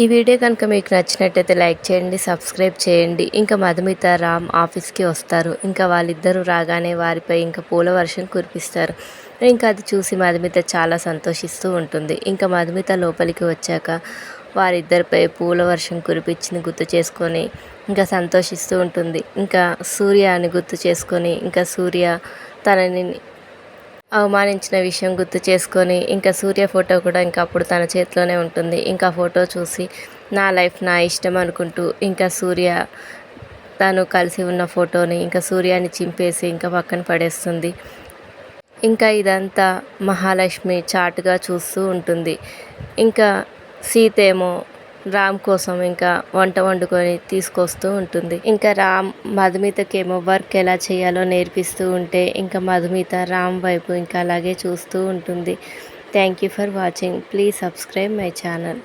ఈ వీడియో కనుక మీకు నచ్చినట్టయితే లైక్ చేయండి సబ్స్క్రైబ్ చేయండి. ఇంకా మధుమిత రామ్ ఆఫీస్కి వస్తారు. ఇంకా వాళ్ళిద్దరూ రాగానే వారిపై ఇంకా పూల వర్షం కురిపిస్తారు. ఇంకా అది చూసి మధుమిత చాలా సంతోషిస్తూ ఉంటుంది. ఇంకా మధుమిత లోపలికి వచ్చాక వారిద్దరిపై పూల వర్షం కురిపించింది గుర్తు చేసుకొని ఇంకా సంతోషిస్తూ ఉంటుంది. ఇంకా సూర్య అని గుర్తు చేసుకొని ఇంకా సూర్య తనని అవమానించిన విషయం గుర్తు చేసుకొని ఇంకా సూర్య ఫోటో కూడా ఇంకా అప్పుడు తన చేతిలోనే ఉంటుంది. ఇంకా ఫోటో చూసి నా లైఫ్ నా ఇష్టం అనుకుంటూ ఇంకా సూర్య తను కలిసి ఉన్న ఫోటోని ఇంకా సూర్యాన్ని చింపేసి ఇంకా పక్కన పడేస్తుంది. ఇంకా ఇదంతా మహాలక్ష్మి చాటుగా చూస్తూ ఉంటుంది. ఇంకా సీత ఏమో రామ్ కోసం ఇంకా వంట వండుకొని తీసుకొస్తూ ఉంటుంది. ఇంకా రామ్ మధుమితకేమో వర్క్ ఎలా చేయాలో నేర్పిస్తూ ఉంటే ఇంకా మధుమిత రామ్ వైపు ఇంకా అలాగే చూస్తూ ఉంటుంది. Thank you for watching please subscribe my channel